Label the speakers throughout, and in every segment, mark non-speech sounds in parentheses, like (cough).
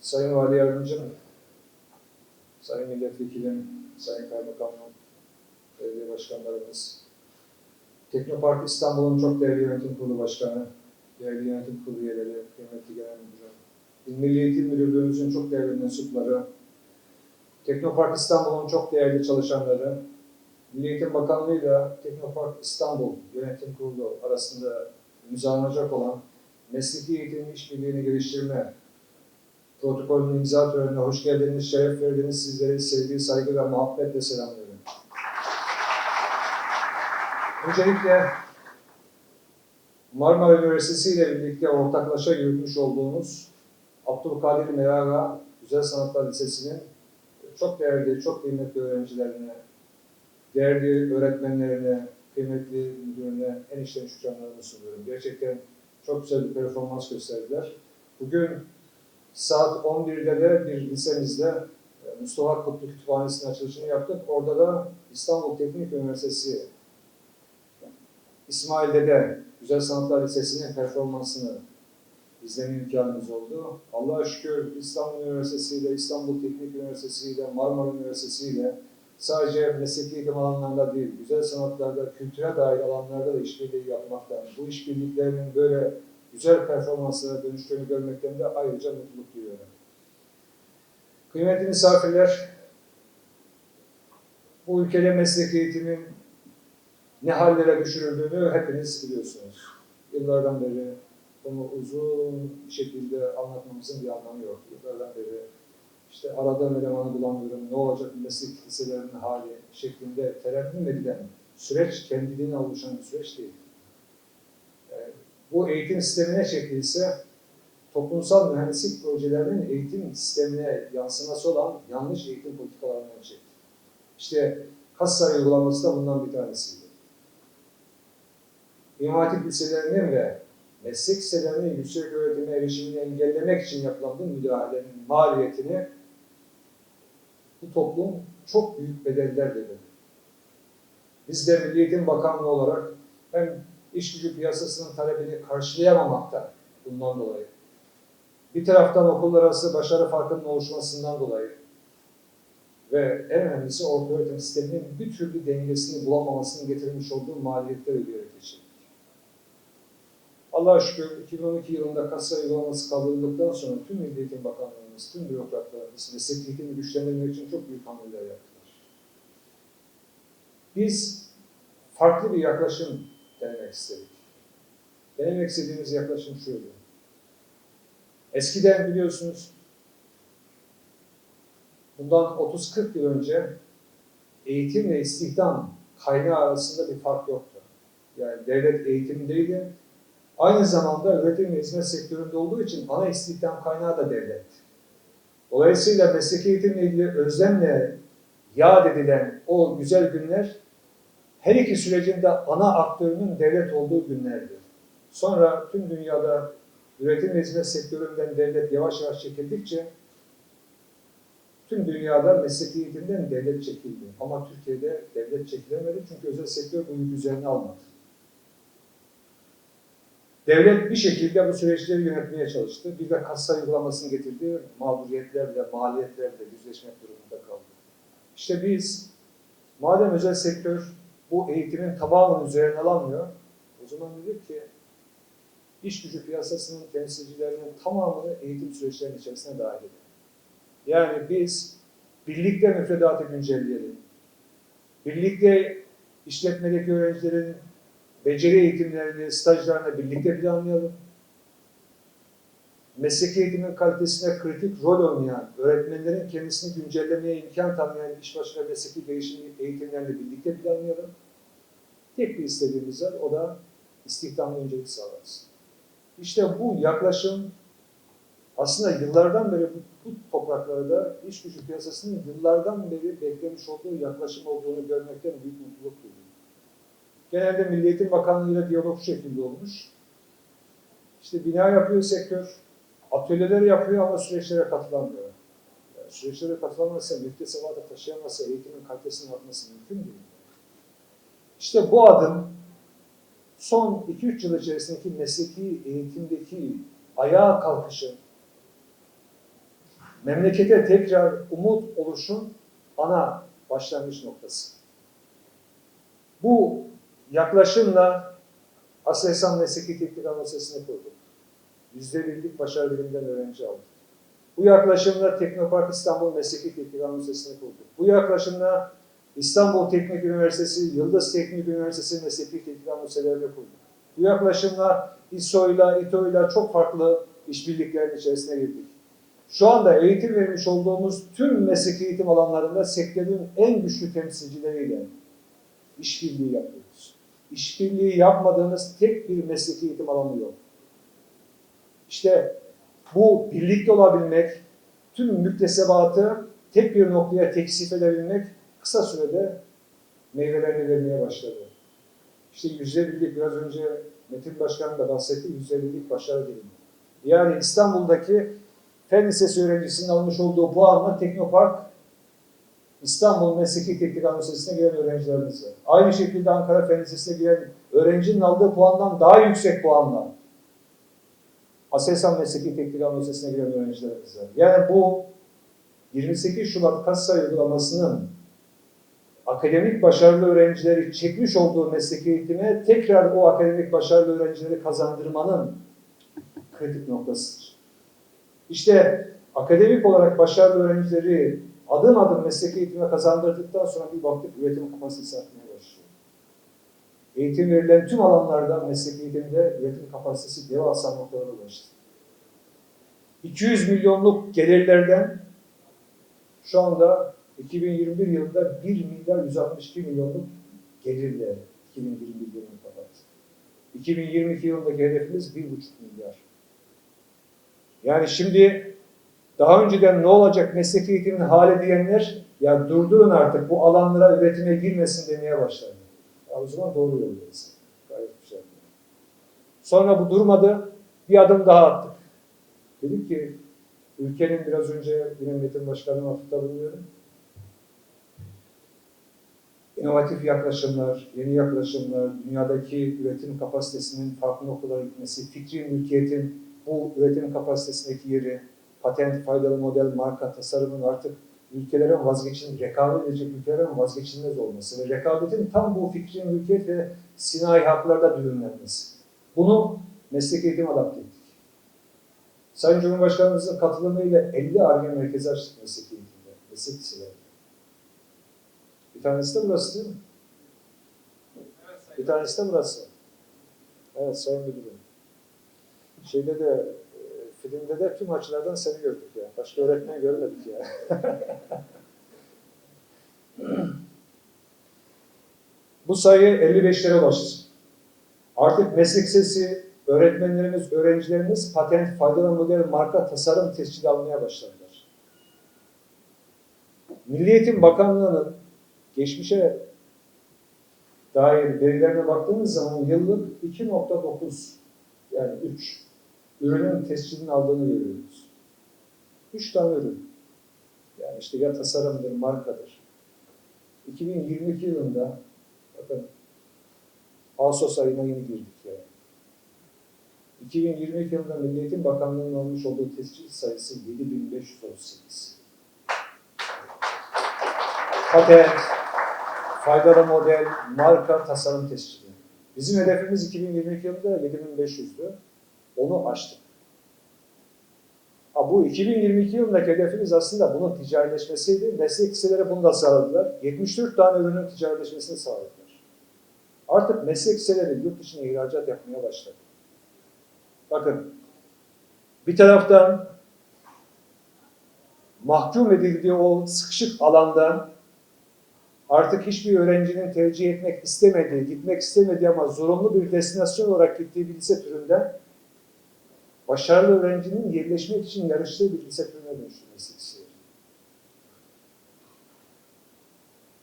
Speaker 1: Sayın Vali Yardımcım, Sayın Milletvekilim, Sayın Kaymakamım, belediye başkanlarımız, Teknopark İstanbul'un çok değerli yönetim kurulu başkanı, değerli yönetim kurulu üyeleri, kıymetli genel müdürüm, İl Milli Eğitim Müdürlüğümüzün çok değerli mensupları, Teknopark İstanbul'un çok değerli çalışanları, Milli Eğitim Bakanlığı'yla Teknopark İstanbul Yönetim Kurulu arasında imzalanacak olan mesleki eğitim işbirliğini geliştirme protokolünün imza törenine hoş geldiniz, şeref verdiniz. Sizleri sevgi, saygı ve muhabbetle selamlıyorum. Öncelikle Marmara Üniversitesi ile birlikte ortaklaşa yürütmüş olduğumuz Abdülkadir Meraga Güzel Sanatlar Lisesi'nin çok değerli, çok kıymetli öğrencilerine, değerli öğretmenlerine, kıymetli müdürüne en içten şükranlarımı sunuyorum. Gerçekten çok güzel bir performans gösterdiler. Bugün saat 11'de de bir lisemizde e, Mustafa Kutlu Kütüphanesi'nin açılışını yaptık. Orada da İstanbul Teknik Üniversitesi İsmail'de de Güzel Sanatlar Lisesi'nin performansını izleme imkanımız oldu. Allah'a şükür İstanbul Üniversitesi ile İstanbul Teknik Üniversitesi ile Marmara Üniversitesi ile sadece mesleki eğitim alanlarında değil, güzel sanatlarda, kültüre dair alanlarda da işbirliği yapmaktan, bu işbirliklerinin böyle güzel performanslara dönüştüğünü görmekten de ayrıca mutluluk duyuyorum. Kıymetli misafirler, bu ülkede meslek eğitimin ne hallere düşürüldüğünü hepiniz biliyorsunuz. Yıllardan beri bunu uzun şekilde anlatmamızın bir anlamı yok. Yıllardan beri işte aradığım elemanı bulamıyorum, ne olacak meslek liselerinin hali şeklinde tereddüt edilen süreç kendiliğine oluşan bir süreç değil. Bu eğitim sistemine çekilse toplumsal mühendislik projelerinin eğitim sistemine yansıması olan yanlış eğitim politikalarından çekti. İşte kasa uygulaması da bundan bir tanesiydi. İmam Hatip liselerinin ve meslek liselerinin yüksek öğretime erişimini engellemek için yapılan bu müdahalenin maliyetini bu toplum çok büyük bedeller ödedi. Biz de Milli Eğitim Bakanlığı olarak hem iş gücü piyasasının talebini karşılayamamakta bundan dolayı, bir taraftan okullar arası başarı farkının oluşmasından dolayı ve en önemlisi orta öğretim sisteminin bir türlü dengesini bulamamasının getirmiş olduğu maliyetler ödeyerek geçirdik. Allah'a şükür 2012 yılında kasa uygulaması kaldırıldıktan sonra tüm Milli Eğitim Bakanlığımız, tüm bürokratlarımız meslek eğitimi güçlendirmek için çok büyük hamleler yaptılar. Biz farklı bir yaklaşım denemek istedik. Denemek istediğimiz yaklaşım şuydu. Eskiden biliyorsunuz bundan 30-40 yıl önce eğitim ve istihdam kaynağı arasında bir fark yoktu. Yani devlet eğitimdeydi, Aynı zamanda üretim ve hizmet sektöründe olduğu için ana istihdam kaynağı da devlet. Dolayısıyla mesleki eğitimle ilgili özlemle yad edilen o güzel günler her iki sürecinde ana aktörünün devlet olduğu günlerdi. Sonra tüm dünyada üretim ve hizmet sektöründen devlet yavaş yavaş çekildikçe tüm dünyada mesleki eğitimden devlet çekildi. Ama Türkiye'de devlet çekilemedi çünkü özel sektör bu yük üzerine almadı. Devlet bir şekilde bu süreçleri yönetmeye çalıştı. Bir de kasa uygulamasını getirdi. Mağduriyetlerle, maliyetlerle yüzleşmek durumunda kaldı. İşte biz, madem özel sektör bu eğitimin tamamını üzerine alamıyor, o zaman dedik ki iş gücü piyasasının temsilcilerinin tamamını eğitim süreçlerinin içerisine dahil edelim. Yani biz birlikte müfredatı güncelleyelim. Birlikte işletmedeki öğrencilerin beceri eğitimlerini, stajlarını birlikte planlayalım. Mesleki eğitimin kalitesine kritik rol oynayan, öğretmenlerin kendisini güncellemeye imkan tanıyan iş başına mesleki değişim eğitimlerini birlikte planlayalım. Tek bir istediğimiz var, o da istihdamı öncelik sağlarsın. İşte bu yaklaşım aslında yıllardan beri bu, bu topraklarda iş gücü piyasasının yıllardan beri beklemiş olduğu yaklaşım olduğunu görmekten büyük mutluluk duyuyorum. Genelde Milli Eğitim Bakanlığı ile diyalog şu şekilde olmuş. İşte bina yapıyor sektör, atölyeler yapıyor ama süreçlere katılamıyor. Yani süreçlere katılamazsa, müftesevada taşıyamazsa eğitimin kalitesinin artması mümkün değil. İşte bu adım son 2-3 yıl içerisindeki mesleki eğitimdeki ayağa kalkışı memlekete tekrar umut oluşun ana başlangıç noktası. Bu yaklaşımla Aselsan Mesleki Teknik Anadolu'sunu kurduk. Yüzde birlik başarı biriminden öğrenci aldık. Bu yaklaşımla Teknopark İstanbul Mesleki Teknik Anadolu'sunu kurduk. Bu yaklaşımla İstanbul Teknik Üniversitesi, Yıldız Teknik Üniversitesi Mesleki Teknik Anadolu'larını kurduk. Bu yaklaşımla İSO'yla, İTO'yla çok farklı işbirliklerin içerisine girdik. Şu anda eğitim vermiş olduğumuz tüm mesleki eğitim alanlarında sektörün en güçlü temsilcileriyle işbirliği yapıyoruz. İşbirliği yapmadığımız tek bir mesleki eğitim alanı yok. İşte bu birlikte olabilmek, tüm müktesebatı tek bir noktaya teksif edebilmek kısa sürede meyvelerini vermeye başladı. İşte yüzde birlik biraz önce Metin Başkan da bahsetti, yüzde başarı dilimi. Yani İstanbul'daki Fen Lisesi öğrencisinin almış olduğu puanla Teknopark İstanbul Mesleki Teknik Üniversitesi'ne giren öğrencilerimiz. Aynı şekilde Ankara Fen Lisesi'ne giren öğrencinin aldığı puandan daha yüksek puanla Aselsan Mesleki Teknik Üniversitesi'ne giren öğrencilerimiz. Yani bu 28 Şubat Kassay uygulamasının akademik başarılı öğrencileri çekmiş olduğu mesleki eğitime tekrar o akademik başarılı öğrencileri kazandırmanın kritik noktasıdır. İşte akademik olarak başarılı öğrencileri adım adım mesleki eğitime kazandırdıktan sonra bir baktık üretim kapasitesi artmaya başlıyor. Eğitim verilen tüm alanlarda mesleki eğitimde üretim kapasitesi devasa noktalara ulaştı. 200 milyonluk gelirlerden şu anda 2021 yılında 1 milyar 162 milyonluk gelirle 2021 yılını kapattı. 2022 yılındaki hedefimiz 1,5 milyar. Yani şimdi daha önceden ne olacak mesleki eğitimin hali diyenler ya durdurun artık bu alanlara üretime girmesin demeye başladı. Ya o zaman doğru yoldayız. Gayet güzel. Sonra bu durmadı. Bir adım daha attık. Dedik ki ülkenin biraz önce yine Metin Başkanı'na atıfta bulunuyorum. İnovatif yaklaşımlar, yeni yaklaşımlar, dünyadaki üretim kapasitesinin farklı noktalara gitmesi, fikri mülkiyetin bu üretim kapasitesindeki yeri, patent, faydalı model, marka, tasarımın artık ülkelerin vazgeçilmez, rekabet edecek ülkelerin vazgeçilmez olması ve rekabetin tam bu fikri mülkiyet ve sinayi haklarda düğümlenmesi. Bunu meslek eğitim adapte ettik. Sayın Cumhurbaşkanımızın katılımıyla 50 ARGE merkezi açtık meslek eğitimde, meslek liselerinde. Bir tanesi de burası değil mi? Bir tanesi de burası. Evet Sayın Müdürüm. Şeyde de, e, filmde de tüm açılardan seni gördük ya. Başka öğretmen görmedik ya. (laughs) Bu sayı 55'lere ulaştı. Artık meslek sesi öğretmenlerimiz, öğrencilerimiz patent, faydalı model, marka, tasarım tescili almaya başladılar. Milli Eğitim Bakanlığı'nın geçmişe dair verilerine baktığımız zaman yıllık 2.9 yani 3 ürünün tescilini aldığını görüyoruz. 3 tane ürün. Yani işte ya tasarımdır, markadır. 2022 yılında bakın Ağustos ayına yeni girdik yani. 2022 yılında Milli Eğitim Bakanlığı'nın almış olduğu tescil sayısı 7538. Patent, faydalı model, marka, tasarım tescili. Bizim hedefimiz 2022 yılında 7500'dü. Onu aştık. Ha, bu 2022 yılındaki hedefimiz aslında bunun ticarileşmesiydi. Meslek liseleri bunu da sağladılar. 74 tane ürünün ticarileşmesini sağladılar. Artık meslek liseleri yurt dışına ihracat yapmaya başladı. Bakın, bir taraftan mahkum edildiği o sıkışık alanda artık hiçbir öğrencinin tercih etmek istemediği, gitmek istemediği ama zorunlu bir destinasyon olarak gittiği bir lise türünden başarılı öğrencinin yerleşmek için yarıştığı bir lise türüne dönüştü meslek.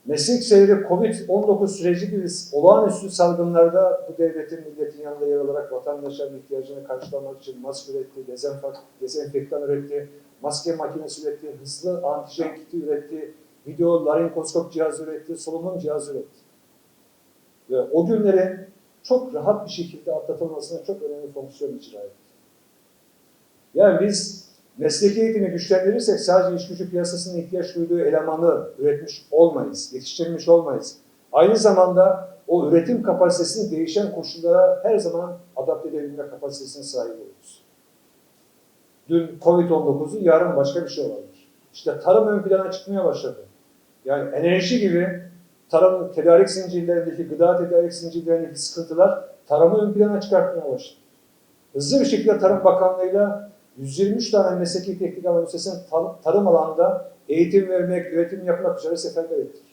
Speaker 1: Meslek liseleri Covid-19 süreci gibi olağanüstü salgınlarda bu devletin, milletin yanında yer alarak vatandaşların ihtiyacını karşılamak için maske üretti, dezenfek, dezenfektan üretti, maske makinesi üretti, hızlı antijen kiti üretti, video laringoskop cihazı üretti, solunum cihazı üretti. Ve o günlerin çok rahat bir şekilde atlatılmasına çok önemli fonksiyon icra etti. Yani biz Mesleki eğitimi güçlendirirsek sadece iş gücü piyasasının ihtiyaç duyduğu elemanı üretmiş olmayız, yetiştirmiş olmayız. Aynı zamanda o üretim kapasitesini değişen koşullara her zaman adapte edebilme kapasitesine sahip oluruz. Dün Covid-19'u yarın başka bir şey olabilir. İşte tarım ön plana çıkmaya başladı. Yani enerji gibi tarım tedarik zincirlerindeki, gıda tedarik zincirlerindeki sıkıntılar tarımı ön plana çıkartmaya başladı. Hızlı bir şekilde Tarım Bakanlığı'yla 123 tane mesleki teknik alan üniversitesinin tar- tarım alanında eğitim vermek, üretim yapmak üzere seferber ettik.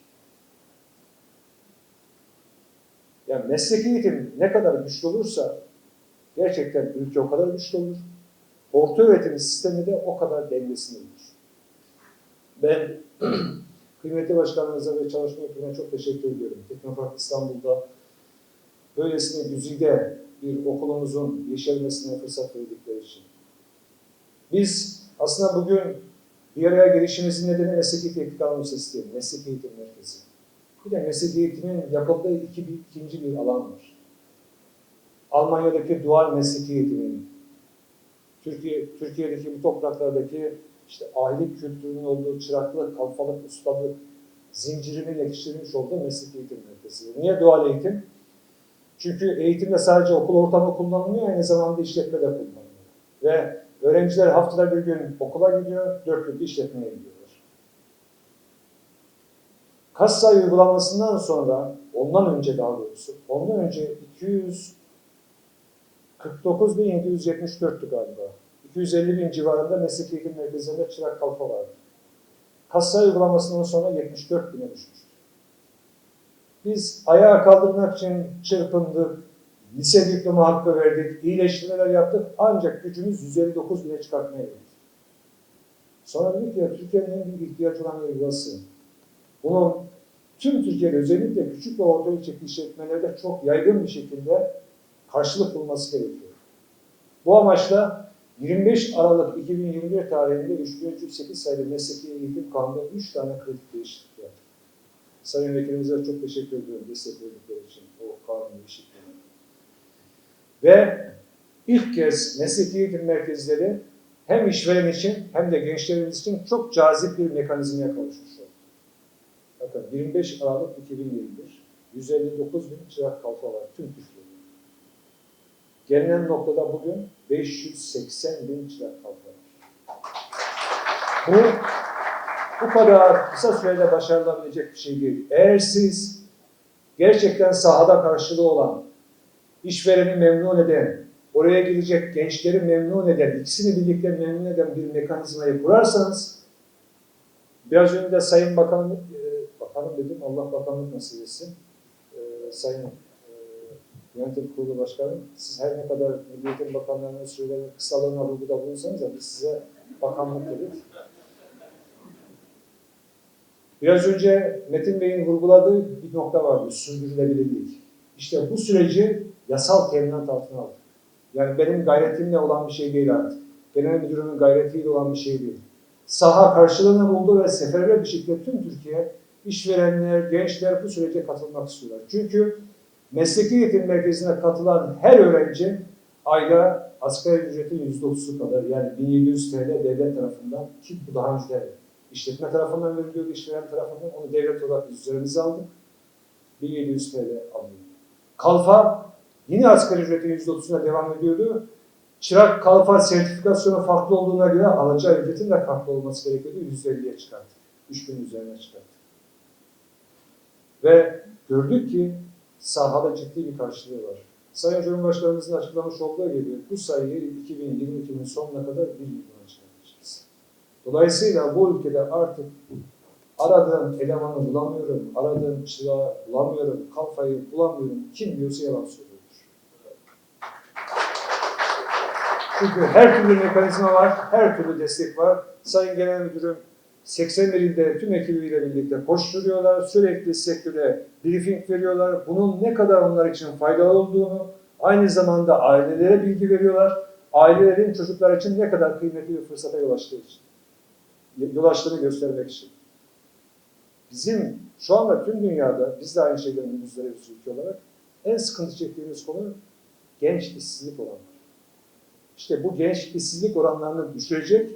Speaker 1: Yani mesleki eğitim ne kadar güçlü olursa gerçekten ülke o kadar güçlü olur. Orta öğretim sistemi de o kadar dengesinde olur. Ben kıymetli başkanlarınıza ve çalışma ekibine çok teşekkür ediyorum. Teknopark İstanbul'da böylesine güzide bir okulumuzun yeşermesine fırsat verdikleri için. Biz aslında bugün bir araya gelişimizin nedeni mesleki teknik lisesi değil, mesleki eğitim merkezi. Bir de mesleki eğitimin yapıldığı iki, bir, ikinci bir alan var. Almanya'daki dual mesleki eğitimin, Türkiye, Türkiye'deki bu topraklardaki işte aile kültürünün olduğu çıraklık, kalfalık, ustalık zincirinin yetiştirilmiş olduğu mesleki eğitim merkezi. Niye dual eğitim? Çünkü eğitimde sadece okul ortamı kullanılmıyor, aynı zamanda işletme de kullanılıyor. Ve öğrenciler haftada bir gün okula gidiyor, dört gün işletmeye gidiyorlar. Kassay uygulamasından sonra, ondan önce daha doğrusu, ondan önce 249.774'tü galiba. 250 bin civarında meslek eğitim merkezlerinde çırak kalfa vardı. Kassay uygulamasından sonra 74 bine düşmüştü. Biz ayağa kaldırmak için çırpındık, lise diploma hakkı verdik, iyileştirmeler yaptık ancak gücümüz 159 bine çıkartmaya geldi. Sonra dedik ya Türkiye'nin en büyük ihtiyacı olan yer burası. Bunun tüm Türkiye'de özellikle küçük ve orta ölçekli işletmelerde çok yaygın bir şekilde karşılık bulması gerekiyor. Bu amaçla 25 Aralık 2021 tarihinde 3308 sayılı mesleki eğitim kanunu 3 tane kritik değişiklik yaptık. Sayın Vekilimize çok teşekkür ediyorum destek verdikleri için o kanun değişikliğine. Ve ilk kez mesleki eğitim merkezleri hem işveren için hem de gençlerimiz için çok cazip bir mekanizmaya kavuşmuş oldu. Bakın 25 Aralık 2021 159 bin çırak kalfa var tüm Türkiye'de. Gelinen noktada bugün 580 bin çırak var. Bu bu kadar kısa sürede başarılabilecek bir şey değil. Eğer siz gerçekten sahada karşılığı olan, işvereni memnun eden, oraya gidecek gençleri memnun eden, ikisini birlikte memnun eden bir mekanizmayı kurarsanız, biraz önce de Sayın Bakan, e, Bakanım dedim, Allah bakanlık nasip etsin, e, Sayın Yönetim Kurulu Başkanı, siz her ne kadar Milli Eğitim Bakanlığı'nın sürelerin kısalığına vurguda bulunsanız da biz size bakanlık dedik. Biraz önce Metin Bey'in vurguladığı bir nokta vardı, sürdürülebilirlik. İşte bu süreci yasal teminat altına aldık. Yani benim gayretimle olan bir şey değil artık. Genel müdürümün gayretiyle olan bir şey değil. Saha karşılığını buldu ve seferber bir şekilde tüm Türkiye işverenler, gençler bu sürece katılmak istiyorlar. Çünkü mesleki eğitim merkezine katılan her öğrenci ayda asgari ücretin %30'u kadar yani 1700 TL devlet tarafından ki bu daha önce işletme tarafından veriliyordu, işveren tarafından onu devlet olarak üzerimize aldık. 1700 TL alıyor. Kalfa yine asgari ücretin %30'una devam ediyordu. Çırak kalfa sertifikasyonu farklı olduğuna göre alacağı ücretin de farklı olması gerekiyordu. %50'ye çıkarttık. 3000 üzerine çıkarttık. Ve gördük ki sahada ciddi bir karşılığı var. Sayın Cumhurbaşkanımızın açıklamış olduğu gibi bu sayıyı 2022'nin sonuna kadar 1 milyona çıkartacağız. Dolayısıyla bu ülkede artık aradığım elemanı bulamıyorum, aradığım çırağı bulamıyorum, kafayı bulamıyorum. Kim diyorsa yalan söylüyordur. Çünkü her türlü mekanizma var, her türlü destek var. Sayın Genel Müdürüm 81 ilde tüm ekibiyle birlikte koşturuyorlar. Sürekli sektöre briefing veriyorlar. Bunun ne kadar onlar için faydalı olduğunu, aynı zamanda ailelere bilgi veriyorlar. Ailelerin çocuklar için ne kadar kıymetli bir fırsata yol açtığı için. Yol açtığını göstermek için. Bizim şu anda tüm dünyada, biz de aynı şeyden müzdaribiz ülke olarak, en sıkıntı çektiğimiz konu genç işsizlik oranları. İşte bu genç işsizlik oranlarını düşürecek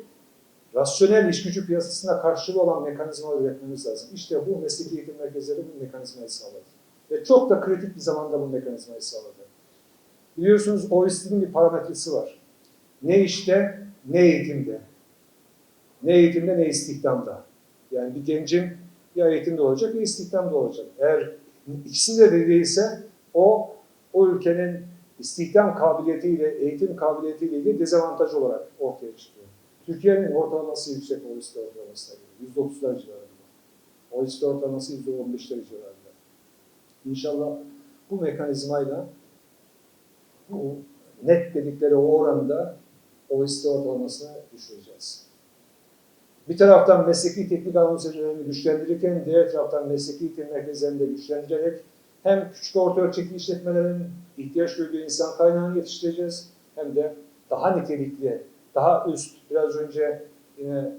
Speaker 1: rasyonel iş gücü piyasasına karşılığı olan mekanizma üretmemiz lazım. İşte bu mesleki eğitim merkezleri bu mekanizmayı sağladı. Ve çok da kritik bir zamanda bu mekanizmayı sağladı. Biliyorsunuz OECD'nin bir parametresi var. Ne işte, ne eğitimde. Ne eğitimde, ne istihdamda. Yani bir gencin ya eğitimde olacak ya istihdamda olacak. Eğer ikisinde de değilse o, o ülkenin istihdam kabiliyetiyle, eğitim kabiliyetiyle ilgili dezavantaj olarak ortaya çıkıyor. Türkiye'nin ortalaması yüksek OECD ortalamasına göre. %30'lar civarında. OECD ortalaması %15'ler civarında. İnşallah bu mekanizmayla bu net dedikleri o oranda OECD ortalamasına düşüreceğiz. Bir taraftan mesleki teknik anadolu güçlendirirken diğer taraftan mesleki eğitim merkezlerini de güçlendirerek hem küçük orta ölçekli işletmelerin ihtiyaç duyduğu insan kaynağını yetiştireceğiz hem de daha nitelikli, daha üst, biraz önce yine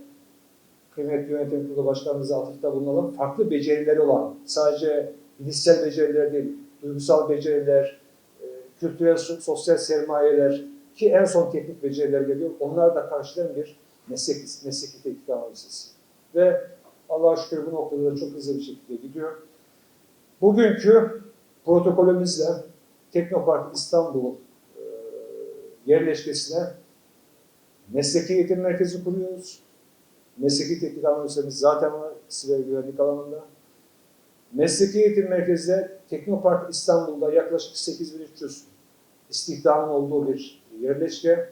Speaker 1: kıymetli yönetim kurulu başkanımıza atıfta bulunalım, farklı becerileri olan, sadece bilişsel beceriler değil, duygusal beceriler, e, kültürel, so- sosyal sermayeler ki en son teknik beceriler geliyor. Onlar da karşılayan bir meslek, mesleki teknik analizi. Ve Allah'a şükür bu noktada da çok hızlı bir şekilde gidiyor. Bugünkü protokolümüzle Teknopark İstanbul e, yerleşkesine mesleki eğitim merkezi kuruyoruz. Mesleki teknik analizlerimiz zaten var siber güvenlik alanında. Mesleki eğitim merkezinde Teknopark İstanbul'da yaklaşık 8300 istihdamın olduğu bir yerleşke.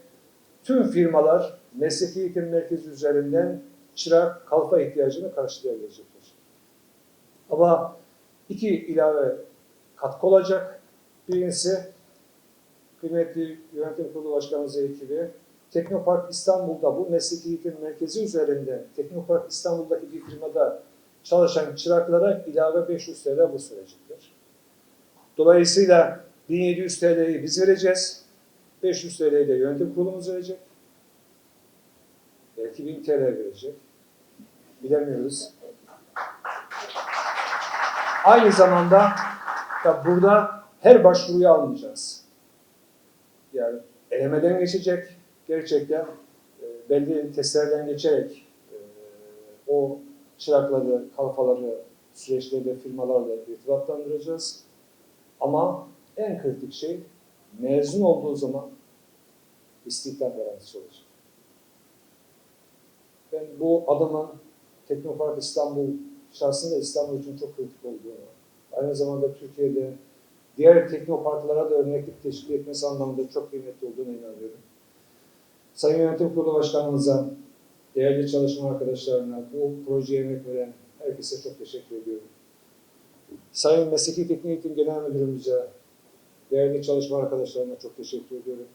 Speaker 1: Tüm firmalar mesleki eğitim merkezi üzerinden çırak, kalfa ihtiyacını karşılayabilecekler. Ama iki ilave katkı olacak. Birincisi kıymetli yönetim kurulu başkanımız ekibi Teknopark İstanbul'da bu mesleki eğitim merkezi üzerinde Teknopark İstanbul'daki bir firmada çalışan çıraklara ilave 500 TL bu sürecektir. Dolayısıyla 1700 TL'yi biz vereceğiz. 500 TL'yi de yönetim kurulumuz verecek. Belki 1000 TL verecek. Bilemiyoruz. Aynı zamanda da burada her başvuruyu almayacağız. Yani elemeden geçecek, gerçekten e, belli testlerden geçerek e, o çırakları, kalfaları süreçlerde firmalarla irtibatlandıracağız. Ama en kritik şey mezun olduğu zaman istihdam garantisi olacak. Ben bu adımın Teknopark İstanbul şahsında İstanbul için çok kritik olduğunu, aynı zamanda Türkiye'de diğer teknoparklara da örneklik teşkil etmesi anlamında çok kıymetli olduğunu inanıyorum. Sayın Yönetim Kurulu Başkanımıza, değerli çalışma arkadaşlarına, bu projeye emek veren herkese çok teşekkür ediyorum. Sayın Mesleki Teknik Eğitim Genel Müdürümüze, değerli çalışma arkadaşlarına çok teşekkür ediyorum.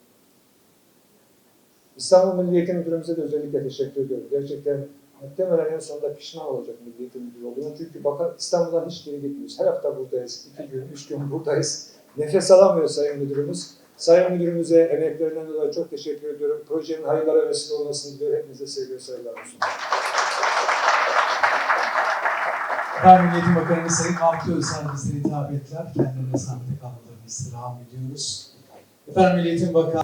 Speaker 1: İstanbul Milli Eğitim Müdürümüze de özellikle teşekkür ediyorum. Gerçekten muhtemelen en sonunda pişman olacak Milli Eğitim Müdürü olduğuna. Çünkü bakın İstanbul'dan hiç geri gitmiyoruz. Her hafta buradayız. iki gün, üç gün buradayız. Nefes alamıyor Sayın Müdürümüz. Sayın Müdürümüze emeklerinden dolayı çok teşekkür ediyorum. Projenin hayırlara vesile olmasını diliyorum. Hepinize sevgi ve saygılar olsun.
Speaker 2: Ben Milli Eğitim Bakanımız Sayın Altı bizlere hitap ettiler. Kendilerine zahmet kalmalarını istirham ediyoruz. Efendim Milli Eğitim Bakanı